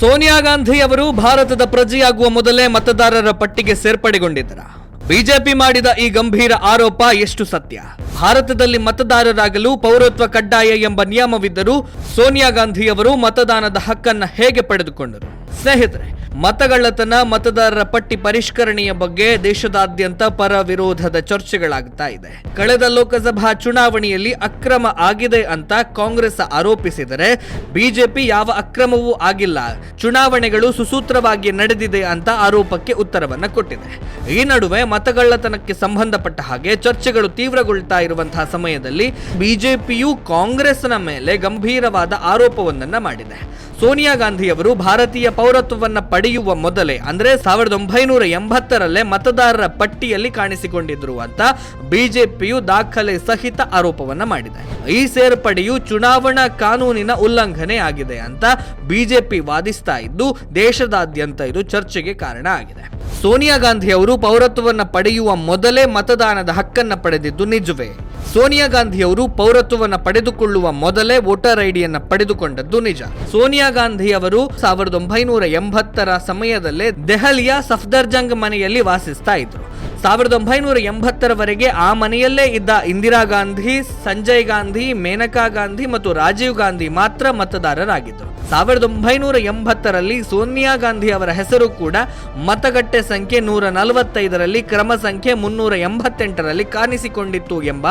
ಸೋನಿಯಾ ಗಾಂಧಿ ಅವರು ಭಾರತದ ಪ್ರಜೆಯಾಗುವ ಮೊದಲೇ ಮತದಾರರ ಪಟ್ಟಿಗೆ ಸೇರ್ಪಡೆಗೊಂಡಿದ್ದರ ಬಿಜೆಪಿ ಮಾಡಿದ ಈ ಗಂಭೀರ ಆರೋಪ ಎಷ್ಟು ಸತ್ಯ? ಭಾರತದಲ್ಲಿ ಮತದಾರರಾಗಲು ಪೌರತ್ವ ಕಡ್ಡಾಯ ಎಂಬ ನಿಯಮವಿದ್ದರೂ ಸೋನಿಯಾ ಗಾಂಧಿ ಅವರು ಮತದಾನದ ಹಕ್ಕನ್ನು ಹೇಗೆ ಪಡೆದುಕೊಂಡರು? ಸ್ನೇಹಿತರೆ ಮತಗಳ್ಳತನ ಮತದಾರರ ಪಟ್ಟಿ ಪರಿಷ್ಕರಣೆಯ ಬಗ್ಗೆ ದೇಶದಾದ್ಯಂತ ಪರ ವಿರೋಧದ ಚರ್ಚೆಗಳಾಗ್ತಾ ಇದೆ. ಕಳೆದ ಲೋಕಸಭಾ ಚುನಾವಣೆಯಲ್ಲಿ ಅಕ್ರಮ ಆಗಿದೆ ಅಂತ ಕಾಂಗ್ರೆಸ್ ಆರೋಪಿಸಿದರೆ ಬಿಜೆಪಿ ಯಾವ ಅಕ್ರಮವೂ ಆಗಿಲ್ಲ. ಚುನಾವಣೆಗಳು ಸುಸೂತ್ರವಾಗಿ ನಡೆದಿದೆ ಅಂತ ಆರೋಪಕ್ಕೆ ಉತ್ತರವನ್ನು ಕೊಟ್ಟಿದೆ. ಈ ನಡುವೆ ಮತಗಳ್ಳತನಕ್ಕೆ ಸಂಬಂಧಪಟ್ಟ ಹಾಗೆ ಚರ್ಚೆಗಳು ತೀವ್ರಗೊಳ್ತಾ ಇರುವಂತಹ ಸಮಯದಲ್ಲಿ ಬಿಜೆಪಿಯು ಕಾಂಗ್ರೆಸ್ನ ಮೇಲೆ ಗಂಭೀರವಾದ ಆರೋಪವೊಂದನ್ನು ಮಾಡಿದೆ. ಸೋನಿಯಾ ಗಾಂಧಿ ಅವರು ಭಾರತೀಯ ಪೌರತ್ವವನ್ನು ಪಡೆಯುವ ಮೊದಲೇ, ಅಂದ್ರೆ ಸಾವಿರದ ಒಂಬೈನೂರ ಎಂಬತ್ತರಲ್ಲೇ ಮತದಾರರ ಪಟ್ಟಿಯಲ್ಲಿ ಕಾಣಿಸಿಕೊಂಡಿದ್ರು ಅಂತ ಬಿಜೆಪಿಯು ದಾಖಲೆ ಸಹಿತ ಆರೋಪವನ್ನ ಮಾಡಿದೆ. ಈ ಸೇರ್ಪಡೆಯು ಚುನಾವಣಾ ಕಾನೂನಿನ ಉಲ್ಲಂಘನೆ ಆಗಿದೆ ಅಂತ ಬಿಜೆಪಿ ವಾದಿಸ್ತಾ ಇದ್ದು, ದೇಶದಾದ್ಯಂತ ಇದು ಚರ್ಚೆಗೆ ಕಾರಣ ಆಗಿದೆ. ಸೋನಿಯಾ ಗಾಂಧಿ ಅವರು ಪೌರತ್ವವನ್ನು ಪಡೆಯುವ ಮೊದಲೇ ಮತದಾನದ ಹಕ್ಕನ್ನ ಪಡೆದಿದ್ದು ನಿಜವೇ? ಸೋನಿಯಾ ಗಾಂಧಿ ಅವರು ಪೌರತ್ವವನ್ನು ಪಡೆದುಕೊಳ್ಳುವ ಮೊದಲೇ ವೋಟರ್ ಐಡಿಯನ್ನ ಪಡೆದುಕೊಂಡದ್ದು ನಿಜ. ಸೋನಿಯಾ ಗಾಂಧಿ ಅವರು ಸಾವಿರದ ಒಂಬೈನೂರ ಎಂಬತ್ತರ ಸಮಯದಲ್ಲೇ ದೆಹಲಿಯ ಸಫ್ದರ್ಜಂಗ್ ಮನೆಯಲ್ಲಿ ವಾಸಿಸ್ತಾ ಇದ್ರು. ಸಾವಿರದ ಒಂಬೈನೂರ ಎಂಬತ್ತರವರೆಗೆ ಆ ಮನೆಯಲ್ಲೇ ಇದ್ದ ಇಂದಿರಾ ಗಾಂಧಿ, ಸಂಜಯ್ ಗಾಂಧಿ, ಮೇನಕಾ ಗಾಂಧಿ ಮತ್ತು ರಾಜೀವ್ ಗಾಂಧಿ ಮಾತ್ರ ಮತದಾರರಾಗಿದ್ದರು ಸಾವಿರದ ಒಂಬೈನೂರ ಎಂಬತ್ತರಲ್ಲಿ ಸೋನಿಯಾ ಗಾಂಧಿ ಅವರ ಹೆಸರು ಕೂಡ ಮತಗಟ್ಟೆ ಸಂಖ್ಯೆ ನೂರ ನಲವತ್ತೈದರಲ್ಲಿ ಕ್ರಮ ಸಂಖ್ಯೆ ಮುನ್ನೂರ ಎಂಬತ್ತೆಂಟರಲ್ಲಿ ಕಾಣಿಸಿಕೊಂಡಿತ್ತು ಎಂಬ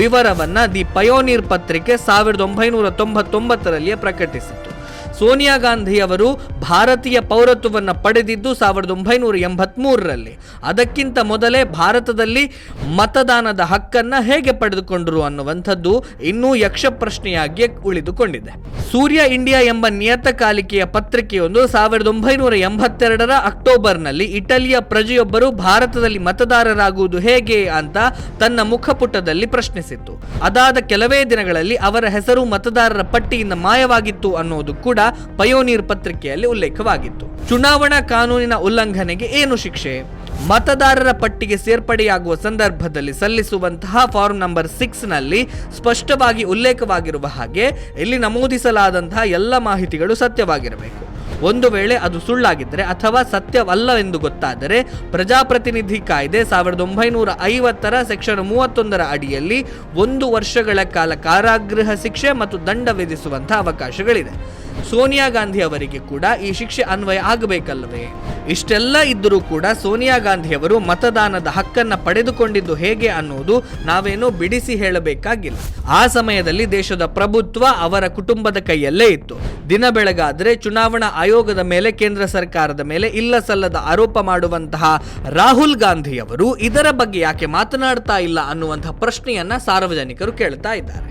ವಿವರವನ್ನ ದಿ ಪಯೋನೀರ್ ಪತ್ರಿಕೆ ಸಾವಿರದ ಒಂಬೈನೂರ ತೊಂಬತ್ತೊಂಬತ್ತರಲ್ಲಿಯೇ ಪ್ರಕಟಿಸಿತ್ತು. ಸೋನಿಯಾ ಗಾಂಧಿ ಅವರು ಭಾರತೀಯ ಪೌರತ್ವವನ್ನು ಪಡೆದಿದ್ದು ಸಾವಿರದ ಒಂಬೈನೂರ ಎಂಬತ್ಮೂರರಲ್ಲಿ. ಅದಕ್ಕಿಂತ ಮೊದಲೇ ಭಾರತದಲ್ಲಿ ಮತದಾನದ ಹಕ್ಕನ್ನ ಹೇಗೆ ಪಡೆದುಕೊಂಡರು ಅನ್ನುವಂಥದ್ದು ಇನ್ನೂ ಯಕ್ಷ ಪ್ರಶ್ನೆಯಾಗಿ ಉಳಿದುಕೊಂಡಿದೆ. ಸೂರ್ಯ ಇಂಡಿಯಾ ಎಂಬ ನಿಯತಕಾಲಿಕೆಯ ಪತ್ರಿಕೆಯೊಂದು ಸಾವಿರದ ಒಂಬೈನೂರ ಎಂಬತ್ತೆರಡರ ಅಕ್ಟೋಬರ್ನಲ್ಲಿ ಇಟಲಿಯ ಪ್ರಜೆಯೊಬ್ಬರು ಭಾರತದಲ್ಲಿ ಮತದಾರರಾಗುವುದು ಹೇಗೆ ಅಂತ ತನ್ನ ಮುಖಪುಟದಲ್ಲಿ ಪ್ರಶ್ನಿಸಿತ್ತು. ಅದಾದ ಕೆಲವೇ ದಿನಗಳಲ್ಲಿ ಅವರ ಹೆಸರು ಮತದಾರರ ಪಟ್ಟಿಯಿಂದ ಮಾಯವಾಗಿತ್ತು ಅನ್ನೋದು ಕೂಡ ಪಯೋನೀರ್ ಪತ್ರಿಕೆಯಲ್ಲಿ ಉಲ್ಲೇಖವಾಗಿತ್ತು. ಚುನಾವಣಾ ಕಾನೂನಿನ ಉಲ್ಲಂಘನೆಗೆ ಏನು ಶಿಕ್ಷೆ? ಮತದಾರರ ಪಟ್ಟಿಗೆ ಸೇರ್ಪಡೆಯಾಗುವ ಸಂದರ್ಭದಲ್ಲಿ ಸಲ್ಲಿಸುವಂತಹ ಫಾರ್ಮ್ ನಂಬರ್ ಸಿಕ್ಸ್ನಲ್ಲಿ ಸ್ಪಷ್ಟವಾಗಿ ಉಲ್ಲೇಖವಾಗಿರುವ ಹಾಗೆ ಇಲ್ಲಿ ನಮೂದಿಸಲಾದಂತಹ ಎಲ್ಲ ಮಾಹಿತಿಗಳು ಸತ್ಯವಾಗಿರಬೇಕು. ಒಂದು ವೇಳೆ ಅದು ಸುಳ್ಳಾಗಿದ್ದರೆ ಅಥವಾ ಸತ್ಯವಲ್ಲ ಎಂದು ಗೊತ್ತಾದರೆ ಪ್ರಜಾಪ್ರತಿನಿಧಿ ಕಾಯ್ದೆ ಸಾವಿರದ ಒಂಬೈನೂರ ಐವತ್ತರ ಸೆಕ್ಷನ್ ಮೂವತ್ತೊಂದರ ಅಡಿಯಲ್ಲಿ ಒಂದು ವರ್ಷಗಳ ಕಾಲ ಕಾರಾಗೃಹ ಶಿಕ್ಷೆ ಮತ್ತು ದಂಡ ವಿಧಿಸುವಂತಹ ಅವಕಾಶಗಳಿದೆ. ಸೋನಿಯಾ ಗಾಂಧಿ ಅವರಿಗೆ ಕೂಡ ಈ ಶಿಕ್ಷೆ ಅನ್ವಯ ಆಗಬೇಕಲ್ಲವೇ ಇಷ್ಟೆಲ್ಲ ಇದ್ದರೂ ಕೂಡ ಸೋನಿಯಾ ಗಾಂಧಿ ಅವರು ಮತದಾನದ ಹಕ್ಕನ್ನು ಪಡೆದುಕೊಂಡಿದ್ದು ಹೇಗೆ ಅನ್ನೋದು ನಾವೇನೋ ಬಿಡಿಸಿ ಹೇಳಬೇಕಾಗಿಲ್ಲ. ಆ ಸಮಯದಲ್ಲಿ ದೇಶದ ಪ್ರಭುತ್ವ ಅವರ ಕುಟುಂಬದ ಕೈಯಲ್ಲೇ ಇತ್ತು. ದಿನ ಬೆಳಗಾದರೆ ಚುನಾವಣಾ ಆಯೋಗದ ಮೇಲೆ, ಕೇಂದ್ರ ಸರ್ಕಾರದ ಮೇಲೆ ಇಲ್ಲ ಸಲ್ಲದ ಆರೋಪ ಮಾಡುವಂತಹ ರಾಹುಲ್ ಗಾಂಧಿ ಅವರು ಇದರ ಬಗ್ಗೆ ಯಾಕೆ ಮಾತನಾಡ್ತಾ ಇಲ್ಲ ಅನ್ನುವಂತಹ ಪ್ರಶ್ನೆಯನ್ನ ಸಾರ್ವಜನಿಕರು ಕೇಳ್ತಾ ಇದ್ದಾರೆ.